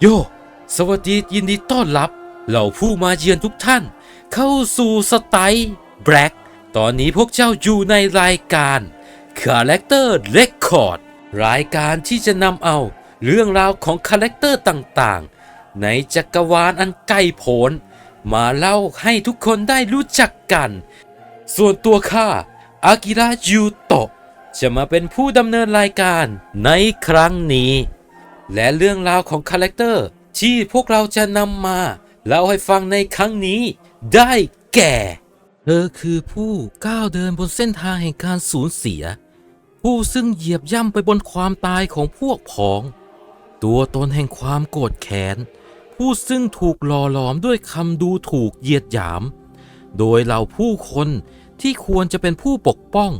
โย สวัสดียินดีต้อนรับ เหล่าผู้มาเยือนทุกท่าน เข้าสู่สไตล์แบล็กตอนนี้พวกเจ้าอยู่ในรายการ Character Record รายการที่จะนำเอาเรื่องราวของคาแรคเตอร์ต่างๆ ในจักรวาลอันไกลโพ้นมาเล่าให้ทุกคนได้รู้จักกัน ส่วนตัวข้าอากิระยูโตะจะมาเป็นผู้ดำเนินรายการในครั้งนี้ และเรื่องราวของคาแรคเตอร์ที่พวกเราจะนำมาเล่าให้ฟังในครั้งนี้ ได้แก่ เธอคือผู้ก้าวเดินบนเส้นทางแห่งการสูญเสีย ผู้ซึ่งเหยียบย่ำไปบนความตายของพวกพ้อง ตัวตนแห่งความโกรธแค้นผู้ซึ่งถูกหล่อหลอมด้วยคำดูถูกเหยียดหยาม โดยเหล่าผู้คนที่ควรจะเป็นผู้ปกป้อง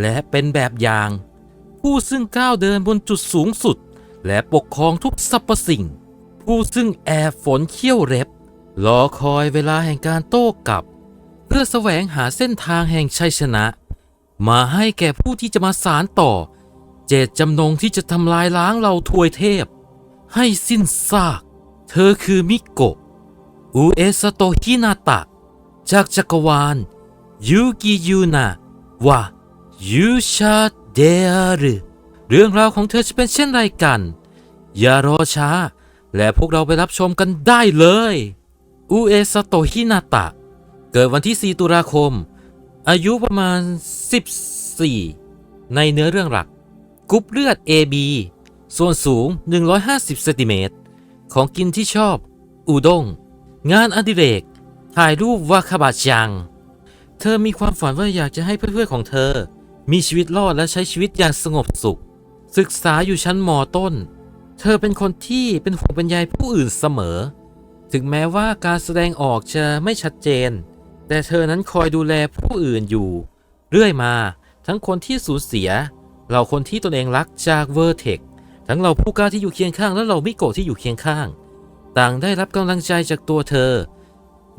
และเป็นแบบอย่าง ผู้ซึ่งก้าวเดินบนจุดสูงสุด และปกครองทุกสรรพสิ่ง ผู้ซึ่งแอบฝนเขี้ยวเร็บรอคอยเวลาแห่งการโต้กลับ เพื่อแสวงหาเส้นทางแห่งชัยชนะ มาให้แก่ผู้ที่จะมาสารต่อ เจตจำนงที่จะทำลายล้างเราทวยเทพ ให้สิ้นซาก เธอคือมิโกะอุเอสโตฮินาตะ จากจักรวาล ยูกิยูนาวะยูชาเดอารุ เรื่องราวของเธอจะเป็นเช่นไรกัน อย่ารอช้า และพวกเราไปรับชมกันได้เลย อุเอสโตฮินาตะ เกิดวันที่ 4 ตุลาคม อายุประมาณ 14 ในเนื้อเรื่องหลักกรุ๊ปเลือด AB ส่วนสูง 150เซนติเมตรของกินที่ชอบ อูด้ง งานอดิเรก ถ่ายรูปวาคาบะจัง เธอมีความฝันว่าอยากจะให้เพื่อนๆของเธอ มีชีวิตรอดและใช้ชีวิตอย่างสงบสุข ศึกษาอยู่ชั้นมต้น เธอเป็นคนที่เป็นห่วงเป็นใยผู้อื่นเสมอ ถึงแม้ว่าการแสดงออกจะไม่ชัดเจน แต่เธอนั้นคอยดูแลผู้อื่นอยู่ เรื่อยมาทั้งคนที่สูญเสียเหล่าคนที่ตนเองรักจากเวอร์เทคทั้งเราผู้กล้าที่อยู่เคียงข้างและเรามิโกะที่อยู่เคียงข้าง ต่างได้รับกำลังใจจากตัวเธอ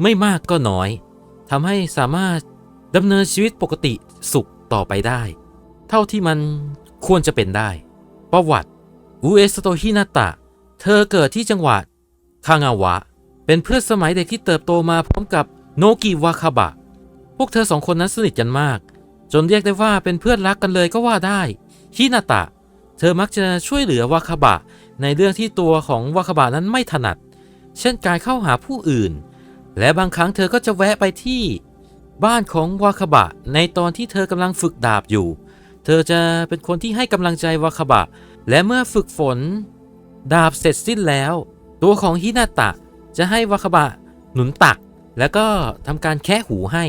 ไม่มากก็น้อยทำให้สามารถดำเนินชีวิตปกติสุขต่อไปได้ เท่าที่มันควรจะเป็นได้ ประวัติอุเอสโตฮินาตะ เธอเกิดที่จังหวัดคางาวะ เป็นเพื่อนสมัยเด็กที่เติบโตมาพร้อมกับโนกิวาคาบะ พวกเธอสองคนนั้นสนิทกันมาก จนเรียกได้ว่าเป็นเพื่อนรักกันเลยก็ว่าได้ฮินาตะ เธอมักจะช่วยเหลือวาคาบะ ในเรื่องที่ตัวของวาคาบะนั้นไม่ถนัด เช่นการเข้าหาผู้อื่น และบางครั้งเธอก็จะแวะไปที่ บ้านของวาคาบะในตอนที่เธอกำลังฝึกดาบอยู่ เธอจะเป็นคนที่ให้กำลังใจวาคาบะ และเมื่อฝึกฝน ดาบเสร็จสิ้นแล้ว ตัวของฮินาตะจะให้วาคาบะหนุนตัก แล้วก็ทำการแคะหูให้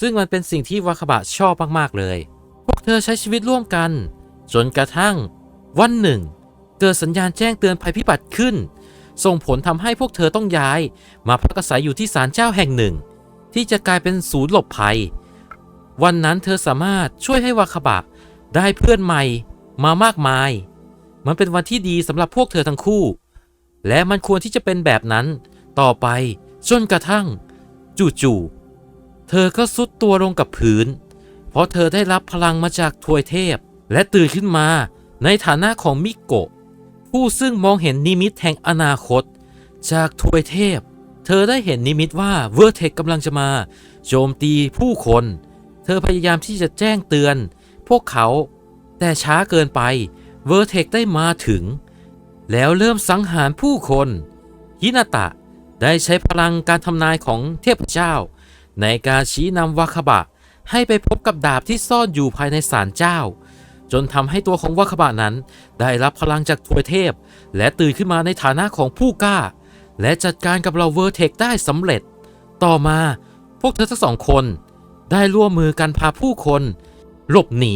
ซึ่งมันเป็นสิ่งที่วาคาบะชอบมากๆเลย พวกเธอใช้ชีวิตร่วมกัน จนกระทั่ง วันหนึ่ง เกิดสัญญาณแจ้งเตือนภัยพิบัติขึ้น ส่งผลทำให้พวกเธอต้องย้าย มาพักอาศัยอยู่ที่ศาลเจ้าแห่งหนึ่ง ที่จะกลายเป็นศูนย์หลบภัย วันนั้นเธอสามารถช่วยให้วาคาบะ ได้เพื่อนใหม่มามากมาย มันเป็นวันที่ดีสำหรับพวกเธอทั้งคู่ และมันควรที่จะเป็นแบบนั้น ต่อไปจนกระทั่ง จู่ๆเธอก็สุดตัวลงกับพื้น เพราะเธอได้รับพลังมาจากทวยเทพ และตื่นขึ้นมาในฐานะของมิโกะผู้ซึ่งมองเห็นนิมิตแห่งอนาคต จากทวยเทพ เธอได้เห็นนิมิตว่าเวอร์เทคกำลังจะมา โจมตีผู้คน เธอพยายามที่จะแจ้งเตือน วกเขา แต่ช้าเกินไปเวอร์เทคได้มาถึง แล้วเริ่มสังหารผู้คนฮินาตะได้ใช้พลังการทำนายของเทพเจ้า ในการชี้นำวาคบะ ให้ไปพบกับดาบที่ซ่อนอยู่ภายในศาลเจ้า จนทำให้ตัวของวาคบะนั้น ได้รับพลังจากทวยเทพ และตื่นขึ้นมาในฐานะของผู้กล้า และจัดการกับเราเวอร์เทคได้สำเร็จ ต่อมาพวกเธอทั้งสองคน ได้ร่วมมือกันพาผู้คน หลบหนี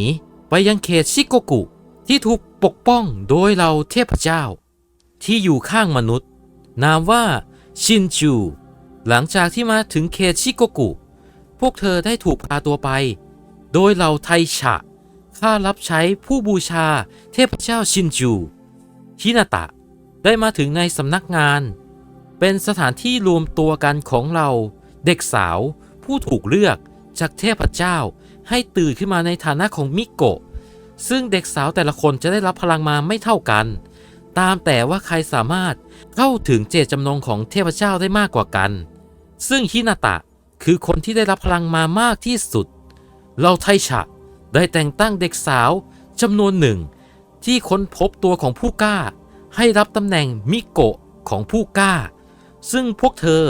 ไปยังเขตชิโกกุ ที่ถูกปกป้องโดยเราเทพเจ้า ที่อยู่ข้างมนุษย์ นามว่าชินจู หลังจากที่มาถึงเขตชิโกกุ พวกเธอได้ถูกพาตัวไป โดยเหล่าไทฉะข้ารับใช้ผู้บูชาเทพเจ้าชินจูฮินาตะได้มาถึงในสำนักงาน เป็นสถานที่รวมตัวกันของเราเด็กสาวผู้ถูกเลือกจากเทพเจ้า ให้ตื่นขึ้นมาในฐานะของมิโกะซึ่งเด็กสาวแต่ละคนจะได้รับพลังมาไม่เท่ากัน ตามแต่ว่าใครสามารถเข้าถึงเจตจำนงของเทพเจ้าได้มากกว่ากัน ซึ่งฮินาตะคือคนที่ได้รับพลังมามากที่สุด เราไทฉะได้แต่งตั้งเด็กสาวจำนวนหนึ่ง ที่ค้นพบตัวของผู้กล้า ให้รับตำแหน่งมิโกะของผู้กล้า ซึ่งพวกเธอ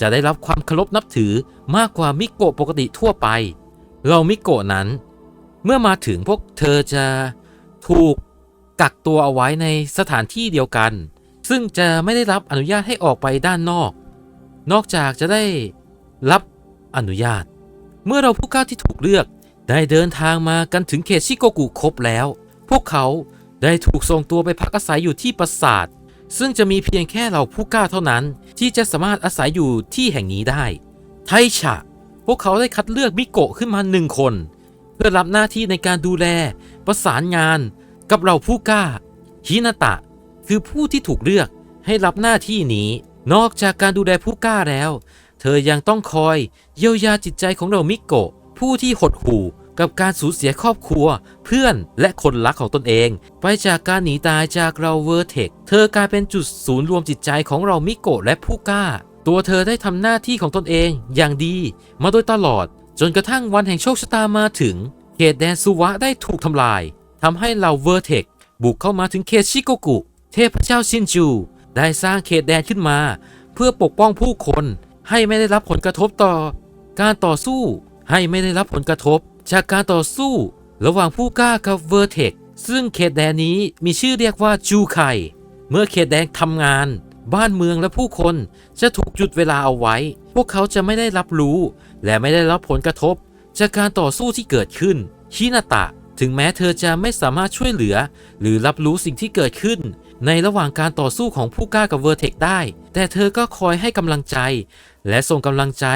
จะได้รับความเคารพนับถือมากกว่ามิโกะปกติทั่วไป เรามิโกะนั้น เมื่อมาถึงพวกเธอจะถูกกักตัวเอาไว้ในสถานที่เดียวกัน ซึ่งจะไม่ได้รับอนุญาตให้ออกไปด้านนอก นอกจากจะได้รับอนุญาต เมื่อเราผู้กล้าที่ถูกเลือกได้เดินทางมากันถึงเขตชิโกกุครบแล้ว พวกเขาได้ถูกส่งตัวไปพักอาศัยอยู่ที่ปราสาท ซึ่งจะมีเพียงแค่เราผู้กล้าเท่านั้น ที่จะสามารถอาศัยอยู่ที่แห่งนี้ได้ ไทฉะ พวกเขาได้คัดเลือกมิโกะขึ้นมาหนึ่งคน เพื่อรับหน้าที่ในการดูแล ประสานงาน กับเราผู้กล้าฮินาตะ คือผู้ที่ถูกเลือกให้รับหน้าที่นี้ นอกจากการดูแลผู้กล้าแล้ว เธอยังต้องคอยเยียวยาจิตใจของเรามิโกะ ผู้ที่หดหู่กับการสูญเสียครอบครัว เพื่อนและคนรักของตนเอง ไปจากการหนีตายจากเราเวอร์เทคเธอกลายเป็นจุดศูนย์รวมจิตใจของเรามิโกะและผู้กล้า ตัวเธอได้ทำหน้าที่ของตนเองอย่างดีมาโดยตลอด จนกระทั่งวันแห่งโชคชะตามาถึง เขตแดนสุวะได้ถูกทำลายทำให้เหล่าเวอร์เทคบุกเข้ามาถึงเขตชิโกกุ เทพเจ้าชินจู ได้สร้างเขตแดนขึ้นมา เพื่อปกป้องผู้คน ให้ไม่ได้รับผลกระทบต่อ การต่อสู้ให้ไม่ได้รับผลกระทบ จากการต่อสู้ ระหว่างผู้กล้ากับเวอร์เทคซึ่งเขตแดนนี้มีชื่อเรียกว่าจูไคเมื่อเขตแดนทำงาน บ้านเมืองและผู้คนจะถูกหยุดเวลาเอาไว้ พวกเขาจะไม่ได้รับรู้ และไม่ได้รับผลกระทบ จากการต่อสู้ที่เกิดขึ้นฮินาตะ ถึงแม้เธอจะไม่สามารถช่วยเหลือ หรือรับรู้สิ่งที่เกิดขึ้น ในระหว่างการต่อสู้ของผู้กล้ากับเวอร์เทคได้ แต่เธอก็คอยให้กำลังใจ และส่งกำลังใจ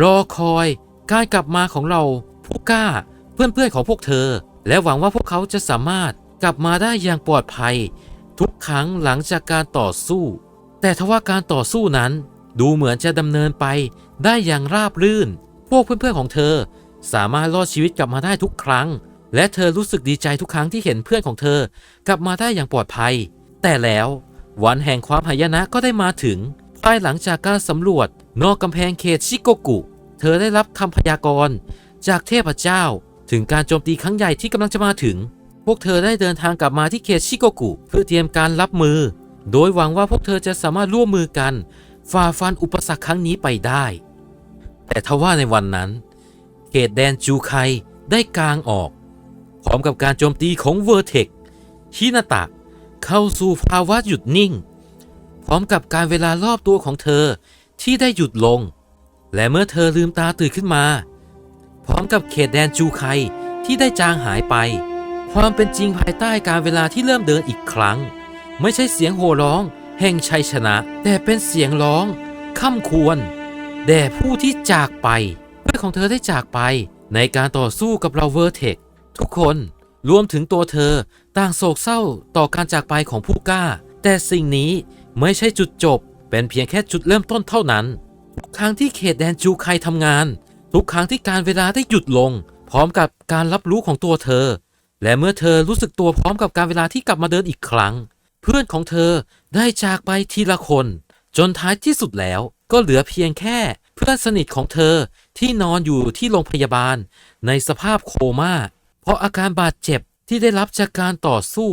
รอคอย การกลับมาของเราผู้กล้า เพื่อนๆของพวกเธอ และหวังว่าพวกเขาจะสามารถกลับมาได้อย่างปลอดภัย ทุกครั้งหลังจากการต่อสู้ แต่ทว่าการต่อสู้นั้นดูเหมือนจะดำเนินไปได้อย่างราบรื่น พวกเพื่อนๆของเธอ สามารถรอดชีวิตกลับมาได้ทุกครั้ง และเธอรู้สึกดีใจทุกครั้งที่เห็นเพื่อนของเธอ กลับมาได้อย่างปลอดภัย แต่แล้ววันแห่งความหายนะก็ได้มาถึง ภายหลังจากการสำรวจ นอกกำแพงเขตชิโกกุ เธอได้รับคำพยากรณ์จากเทพเจ้า ถึงการโจมตีครั้งใหญ่ที่กำลังจะมาถึง พวกเธอได้เดินทางกลับมาที่เขตชิโกกุ เพื่อเตรียมการรับมือ โดยหวังว่าพวกเธอจะสามารถร่วมมือกัน ฝ่าฟันอุปสรรคครั้งนี้ไปได้ แต่ทว่าในวันนั้น เขตแดนจูไคได้กลางออก พร้อมกับการโจมตีของเวอร์เทคฮินาตะเข้าสู่ภาวะหยุดนิ่ง พร้อมกับการเวลารอบตัวของเธอที่ได้หยุดลง และเมื่อเธอลืมตาตื่นขึ้นมา พร้อมกับเขตแดนจูไคที่ได้จางหายไป ความเป็นจริงภายใต้การเวลาที่เริ่มเดินอีกครั้ง ไม่ใช่เสียงโห่ร้องแห่งชัยชนะ แต่เป็นเสียงร้องค่ำควรแด่ผู้ที่จากไปเพื่อนของเธอได้จากไป ในการต่อสู้กับเราเวอร์เทคทุกคนรวมถึงตัวเธอต่างโศกเศร้าต่อการจากไปของผู้กล้า แต่สิ่งนี้ไม่ใช่จุดจบ เป็นเพียงแค่จุดเริ่มต้นเท่านั้น ทุกครั้งที่เขตแดนจูไคทำงาน ทุกครั้งที่การเวลาได้หยุดลง พร้อมกับการรับรู้ของตัวเธอ และเมื่อเธอรู้สึกตัวพร้อมกับการเวลาที่กลับมาเดินอีกครั้ง เพื่อนของเธอได้จากไปทีละคน จนท้ายที่สุดแล้วก็เหลือเพียงแค่เพื่อนสนิทของเธอที่นอนอยู่ที่โรงพยาบาลในสภาพโคม่า เพราะอาการบาดเจ็บที่ได้รับจากการต่อสู้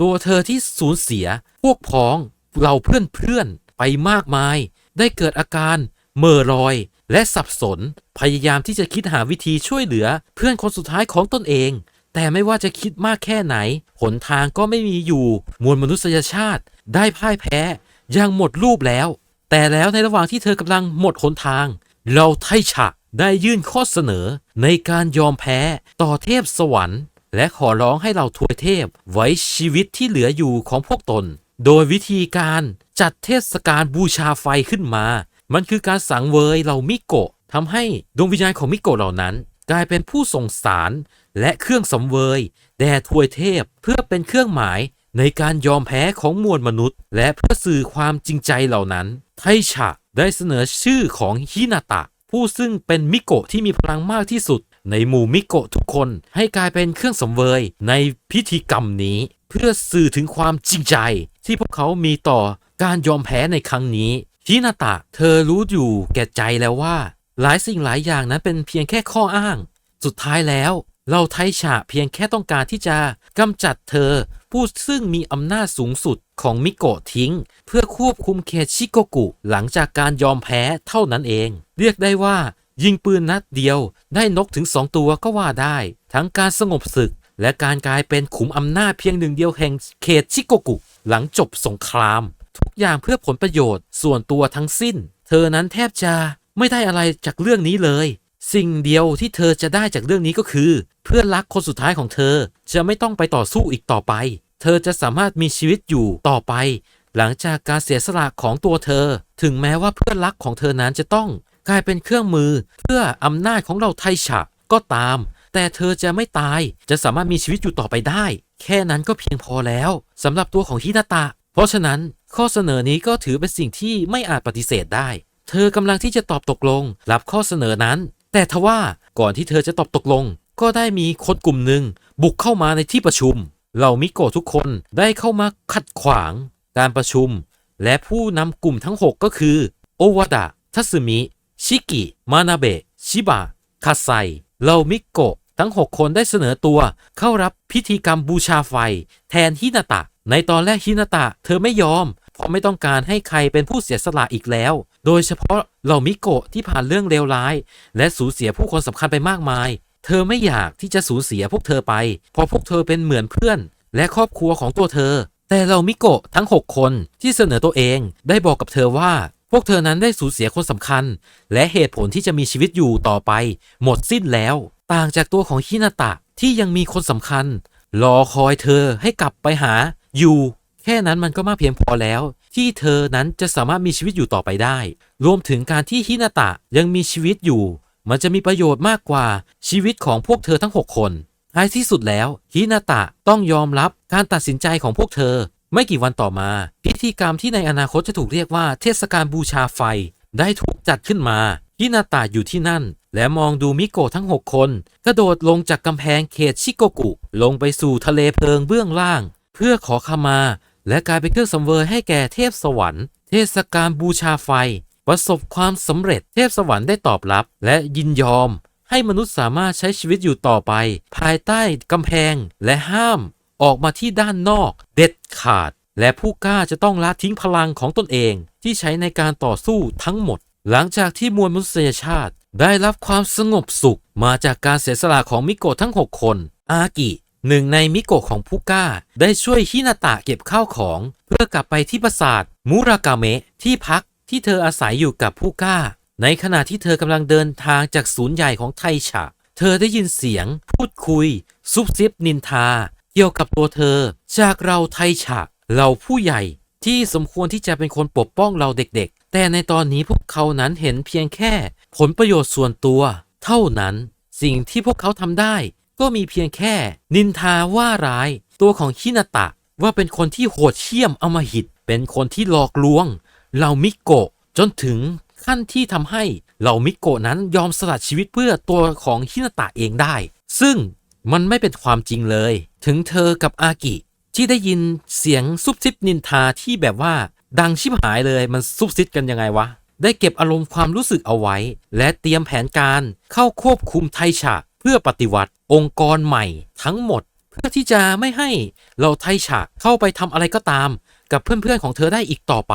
ตัวเธอที่สูญเสียพวกพ้องเหล่าเพื่อนๆไปมากมาย ได้เกิดอาการเหม่อลอย และสับสน พยายามที่จะคิดหาวิธีช่วยเหลือเพื่อนคนสุดท้ายของตนเอง แต่ไม่ว่าจะคิดมากแค่ไหน หนทางก็ไม่มีอยู่ มวลมนุษยชาติ ได้พ่ายแพ้ย่างหมดรูปแล้ว แต่แล้วในระหว่างที่เธอกำลังหมดหนทาง เราไทฉะได้ยื่นข้อเสนอในการยอมแพ้ต่อเทพสวรรค์ และขอร้องให้เราทวยเทพไว้ชีวิตที่เหลืออยู่ของพวกตน โดยวิธีการจัดเทศกาลบูชาไฟขึ้นมา มันคือการสังเวยเหล่ามิโกะทำให้ดวงวิญญาณของมิโกะเหล่านั้น กลายเป็นผู้ส่งสาร และเครื่องสังเวยแด่ทวยเทพเพื่อเป็นเครื่องหมายในการยอมแพ้ของมวลมนุษย์ และเพื่อสื่อความจริงใจเหล่านั้น ไทฉะได้เสนอชื่อของฮินาตะ ผู้ซึ่งเป็นมิโกะที่มีพลังมากที่สุด ในหมู่มิโกะทุกคนให้กลายเป็นเครื่องสังเวยในพิธีกรรมนี้ เพื่อสื่อถึงความจริงใจ ที่พวกเขามีต่อการยอมแพ้ในครั้งนี้ฮินาตะเธอรู้อยู่แก่ใจแล้วว่า หลายสิ่งหลายอย่างนั้นเป็นเพียงแค่ข้ออ้าง สุดท้ายแล้ว เราไทฉะเพียงแค่ต้องการที่จะกำจัดเธอ ผู้ซึ่งมีอำนาจสูงสุดของมิโกะทิ้ง เพื่อควบคุมเขตชิโกกุหลังจากการยอมแพ้เท่านั้นเอง เรียกได้ว่า ยิงปืนนัดเดียวได้นกถึงสองตัวก็ว่าได้ ทั้งการสงบศึก และการกลายเป็นขุมอำนาจเพียงหนึ่งเดียวแห่งเขตชิโกกุหลังจบสงคราม ทุกอย่างเพื่อผลประโยชน์ส่วนตัวทั้งสิ้น เธอนั้นแทบจะไม่ได้อะไรจากเรื่องนี้เลย สิ่งเดียวที่เธอจะได้จากเรื่องนี้ก็คือ เพื่อนรักคนสุดท้ายของเธอจะไม่ต้องไปต่อสู้อีกต่อไป เธอจะสามารถมีชีวิตอยู่ต่อไป หลังจากการเสียสละของตัวเธอ ถึงแม้ว่าเพื่อนรักของเธอนั้นจะต้อง กลายเป็นเครื่องมือ เพื่ออำนาจของเราไทฉะก็ตาม แต่เธอจะไม่ตายจะสามารถมีชีวิตอยู่ต่อไปได้ แค่นั้นก็เพียงพอแล้วสำหรับตัวของฮินาตะ เพราะฉะนั้นข้อเสนอนี้ก็ถือเป็นสิ่งที่ไม่อาจปฏิเสธได้ เธอกำลังที่จะตอบตกลง รับข้อเสนอนั้น แต่ทว่าก่อนที่เธอจะตอบตกลง ก็ได้มีคนกลุ่มหนึ่งบุกเข้ามาในที่ประชุม เหล่ามิโกะทุกคนได้เข้ามาขัดขวาง การประชุม และผู้นำกลุ่มทั้ง 6 ก็คือ โอวาดะทัสึมิ ชิกิ มานาเบะ ชิบะ คาไซเหล่ามิโกะทั้ง 6 คนได้เสนอตัวเข้ารับพิธีกรรมบูชาไฟ แทนฮินาตะ ในตอนแรกฮินาตะ เธอไม่ยอม เพราะไม่ต้องการให้ใครเป็นผู้เสียสละอีกแล้ว โดยเฉพาะเหล่ามิโกะที่ผ่านเรื่องเลวร้าย และสูญเสียผู้คนสำคัญไปมากมาย เธอไม่อยากที่จะสูญเสียพวกเธอไป เพราะพวกเธอเป็นเหมือนเพื่อน และครอบครัวของตัวเธอ แต่เรามิโกะทั้ง 6 คนที่เสนอตัวเองได้บอกกับเธอว่า พวกเธอนั้นได้สูญเสียคนสำคัญ และเหตุผลที่จะมีชีวิตอยู่ต่อไป หมดสิ้นแล้ว ต่างจากตัวของฮินาตะที่ยังมีคนสำคัญ รอคอยเธอให้กลับไปหาอยู่แค่นั้นมันก็มากเพียงพอแล้ว ที่เธอนั้นจะสามารถมีชีวิตอยู่ต่อไปได้ รวมถึงการที่ฮินาตะยังมีชีวิตอยู่ มันจะมีประโยชน์มากกว่าชีวิตของพวกเธอทั้ง 6 คนท้ายที่สุดแล้วฮินาตะต้องยอมรับการตัดสินใจของพวกเธอ ไม่กี่วันต่อมา พิธีกรรมที่ในอนาคตจะถูกเรียกว่าเทศกาลบูชาไฟ ได้ถูกจัดขึ้นมาฮินาตะอยู่ที่นั่น และมองดูมิโกะทั้ง 6 คน กระโดดลงจากกำแพงเขตชิโกกุ ลงไปสู่ทะเลเพลิงเบื้องล่าง เพื่อขอขมา และกลายเป็นเครื่องสังเวยให้แก่เทพสวรรค์ เทศกาลบูชาไฟ ประสบความสำเร็จเทพสวรรค์ได้ตอบรับ และยินยอม ให้มนุษย์สามารถใช้ชีวิตอยู่ต่อไป ภายใต้กำแพงและห้าม ออกมาที่ด้านนอกเด็ดขาด และผู้กล้าจะต้องละทิ้งพลังของตนเอง ที่ใช้ในการต่อสู้ทั้งหมด หลังจากที่มวลมนุษยชาติ ได้รับความสงบสุขมาจากการเสียสละของมิโกะทั้ง 6 คน อากิ หนึ่งในมิโกะของผู้กล้า ได้ช่วยฮินาตะเก็บข้าวของ เพื่อกลับไปที่ปราสาทมูรากาเมะที่พักที่เธออาศัยอยู่กับผู้กล้า ในขณะที่เธอกำลังเดินทางจากศูนย์ใหญ่ของไทฉะ เธอได้ยินเสียง พูดคุย ซุบซิบนินทา เกี่ยวกับตัวเธอ จากเราไทฉะเราผู้ใหญ่ที่สมควรที่จะเป็นคนปกป้องเราเด็กๆ แต่ในตอนนี้พวกเขานั้นเห็นเพียงแค่ ผลประโยชน์ส่วนตัว เท่านั้น สิ่งที่พวกเขาทำได้ ก็มีเพียงแค่ นินทาว่าร้าย ตัวของฮินาตะ ว่าเป็นคนที่โหดเหี้ยมอมหิต เป็นคนที่หลอกลวงเหล่ามิโกะจนถึงขั้นที่ทำให้เหล่ามิโกะนั้นยอมสละชีวิตเพื่อตัวของฮินาตะเองได้ ซึ่งมันไม่เป็นความจริงเลย ถึงเธอกับอากิ ที่ได้ยินเสียงซุบซิบนินทาที่แบบว่า ดังชิบหายเลยมันซุบซิบกันยังไงวะ ได้เก็บอารมณ์ความรู้สึกเอาไว้ และเตรียมแผนการเข้าควบคุมไทฉะ พื่อปฏิวัติองค์กรใหม่ทั้งหมด เพื่อที่จะไม่ให้เราไทฉะเข้าไปทำอะไรก็ตาม กับเพื่อนๆของเธอได้อีกต่อไป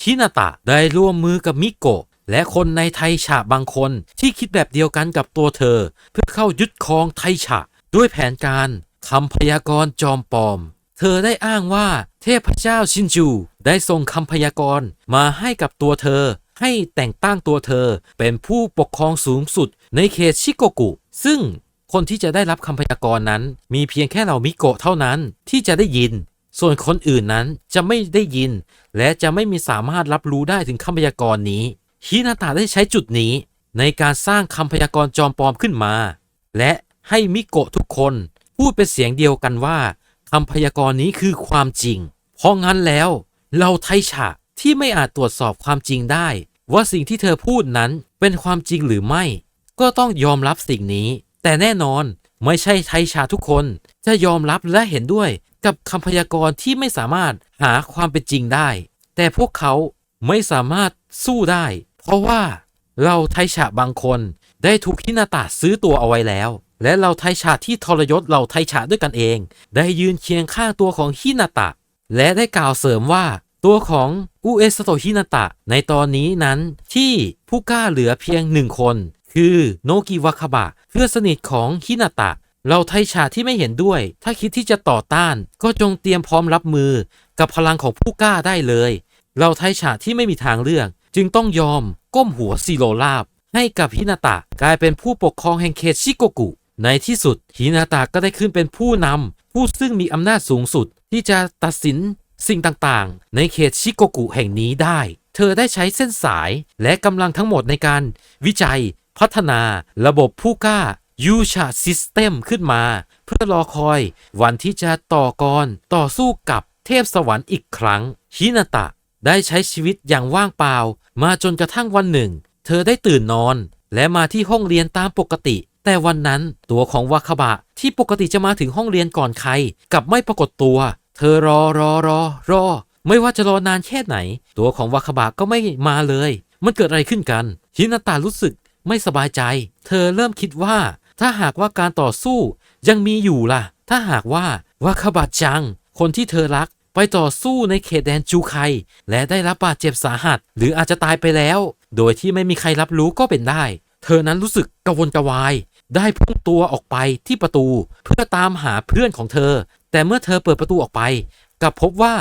ชินาตะได้ร่วมมือกับมิโกะและคนในไทฉะบางคนที่คิดแบบเดียวกันกับตัวเธอ เพื่อเข้ายึดครองไทฉะด้วยแผนการคำพยากรณ์จอมปลอม เธอได้อ้างว่าเทพเจ้าชินจูได้ส่งคำพยากรณ์มาให้กับตัวเธอ ให้แต่งตั้งตัวเธอเป็นผู้ปกครองสูงสุดในเขตชิโกกุ ซึ่งคนที่จะได้รับคำพยากรณ์นั้น มีเพียงแค่เรามิโกะเท่านั้นที่จะได้ยิน ส่วนคนอื่นนั้นจะไม่ได้ยิน และจะไม่มีสามารถรับรู้ได้ถึงคำพยากรณ์นี้ฮินาตะได้ใช้จุดนี้ ในการสร้างคำพยากรณ์จอมปลอมขึ้นมา และให้มิโกะทุกคนพูดเป็นเสียงเดียวกันว่าคำพยากรณ์นี้คือความจริง เพราะงั้นแล้ว เราไทฉะ ที่ไม่อาจตรวจสอบความจริงได้ ว่าสิ่งที่เธอพูดนั้นเป็นความจริงหรือไม่ ก็ต้องยอมรับสิ่งนี้ แต่แน่นอนไม่ใช่ไทฉะทุกคนจะยอมรับและเห็นด้วยกับคำพยากรณ์ที่ไม่สามารถหาความเป็นจริงได้ แต่พวกเขาไม่สามารถสู้ได้ เพราะว่าเราไทฉะบางคนได้ถูกฮินาตะซื้อตัวเอาไว้แล้ว และเราไทฉะที่ทรยศเราไทฉะด้วยกันเอง ได้ยืนเคียงข้างตัวของฮินาตะ และได้กล่าวเสริมว่า ตัวของอุเอสโตฮินาตะในตอนนี้นั้นที่ผู้กล้าเหลือเพียงหนึ่งคน คือโนกิวาคาบะเพื่อนสนิทของฮินาตะเราไทฉะที่ไม่เห็นด้วย ถ้าคิดที่จะต่อต้าน ก็จงเตรียมพร้อมรับมือ กับพลังของผู้กล้าได้เลย เราไทฉะที่ไม่มีทางเลือก จึงต้องยอมก้มหัวซีโรลาบ ให้กับฮินาตะกลายเป็นผู้ปกครองแห่งเขตชิโกกุ ในที่สุดฮินาตะก็ได้ขึ้นเป็นผู้นำผู้ซึ่งมีอำนาจสูงสุด ที่จะตัดสิน สิ่งต่างๆ ในเขตชิโกกุแห่งนี้ได้ เธอได้ใช้เส้นสายและกำลังทั้งหมดในการวิจัย พัฒนาระบบผู้กล้ายูชาซิสเต็มขึ้นมา เพื่อรอคอยวันที่จะต่อกรต่อสู้กับเทพสวรรค์อีกครั้งฮินาตะได้ใช้ชีวิตอย่างว่างเปล่า มาจนกระทั่งวันหนึ่ง เธอได้ตื่นนอน และมาที่ห้องเรียนตามปกติ แต่วันนั้นตัวของวาคาบะที่ปกติจะมาถึงห้องเรียนก่อนใครกลับไม่ปรากฏตัว เธอรอรอรอรอ ไม่ว่าจะรอนานแค่ไหน ตัวของวาคาบะก็ไม่มาเลย มันเกิดอะไรขึ้นกันฮินาตารู้สึกไม่สบายใจ เธอเริ่มคิดว่า ถ้าหากว่าการต่อสู้ยังมีอยู่ล่ะ ถ้าหากว่าวาคาบะจัง คนที่เธอรักไปต่อสู้ในเขตแดนจูไค และได้รับบาดเจ็บสาหัส หรืออาจจะตายไปแล้ว โดยที่ไม่มีใครรับรู้ก็เป็นได้ เธอนั้นรู้สึกกระวนกระวาย ได้พุ่งตัวออกไปที่ประตู เพื่อตามหาเพื่อนของเธอ แต่เมื่อเธอเปิดประตูออกไปกลับพบว่า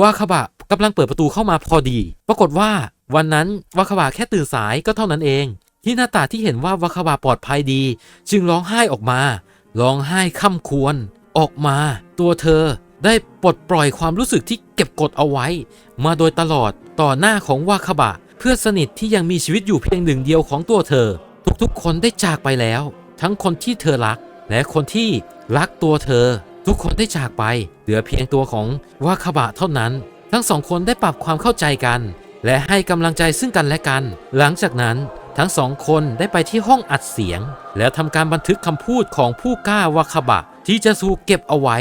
วาคาบะกำลังเปิดประตูเข้ามาพอดี ปรากฏว่าวันนั้นวาคาบะแค่ตื่นสายก็เท่านั้นเอง ที่หน้าตาที่เห็นว่าวาคาบะปลอดภัยดี จึงร้องไห้ออกมา ร้องไห้ค่ำควร ออกมา ตัวเธอได้ปลดปล่อยความรู้สึกที่เก็บกดเอาไว้ มาโดยตลอดต่อหน้าของวาคาบะ เพื่อนสนิทที่ยังมีชีวิตอยู่เพียงหนึ่งเดียวของตัวเธอ ทุกๆคนได้จากไปแล้ว ทั้งคนที่เธอรัก และคนที่รักตัวเธอ ทุกคนได้จากไป เหลือเพียงตัวของวาคาบะเท่านั้น ทั้งสองคนได้ปรับความเข้าใจกัน และให้กำลังใจซึ่งกันและกัน หลังจากนั้นทั้งสองคนได้ไปที่ห้องอัดเสียง แล้วทำการบันทึกคำพูดของผู้กล้าวาคาบะ ที่จะถูกเก็บเอาไว้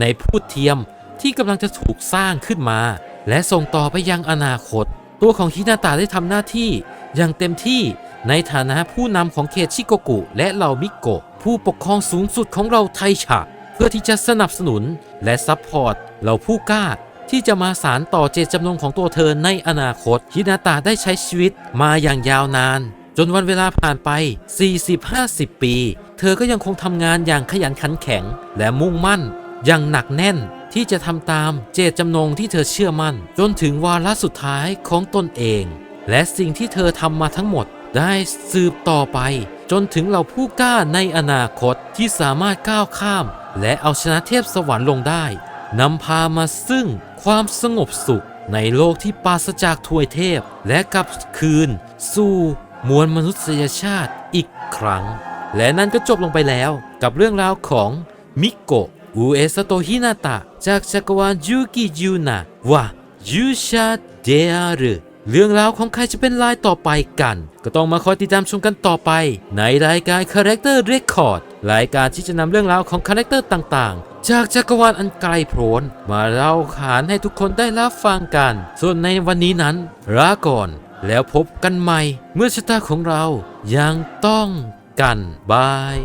ในพูดเทียมที่กำลังจะถูกสร้างขึ้นมา และส่งต่อไปยังอนาคต ตัวของฮินาตะได้ทำหน้าที่ อย่างเต็มที่ในฐานะผู้นำของเขตชิโกกุ และเหล่ามิโกะผู้ปกครองสูงสุดของเราไทฉะ พื่อที่จะสนับสนุนและซัพพอร์ตเหล่าผู้กล้าที่จะมาสารต่อเจตจำนงของตัวเธอในอนาคตฮินาตะได้ใช้ชีวิตมาอย่างยาวนาน จนวันเวลาผ่านไป 40-50 ปี เธอก็ยังคงทำงานอย่างขยันขันแข็ง และมุ่งมั่น อย่างหนักแน่นที่จะทำตามเจตจำนงที่เธอเชื่อมั่น จนถึงวาระสุดท้ายของตนเอง และสิ่งที่เธอทำมาทั้งหมดได้สืบต่อไป จนถึงเราผู้กล้าในอนาคตที่สามารถก้าวข้าม และเอาชนะเทพสวรรค์ลงได้นำพามาซึ่งความสงบสุขในโลกที่ปราศจากถวยเทพ และกลับคืน สู่มวลมนุษยชาติอีกครั้ง และนั่นก็จบลงไปแล้วกับเรื่องราวของมิโกะอุเอสโตฮินาตะจากจักรวาลยูกิยูนะว่ายูชาเดอารุเรื่องราวของใครจะเป็นลายต่อไปกัน ก็ต้องมาคอยติดตามชมกันต่อไป ในรายการ Character Record รายการที่จะนำเรื่องราวของคาแรคเตอร์ต่างๆ จากจักรวาลอันไกลโพ้นมาเล่าขานให้ทุกคนได้รับฟังกัน ส่วนในวันนี้นั้นลาก่อน แล้วพบกันใหม่ เมื่อชะตาของเรายังต้องกันบาย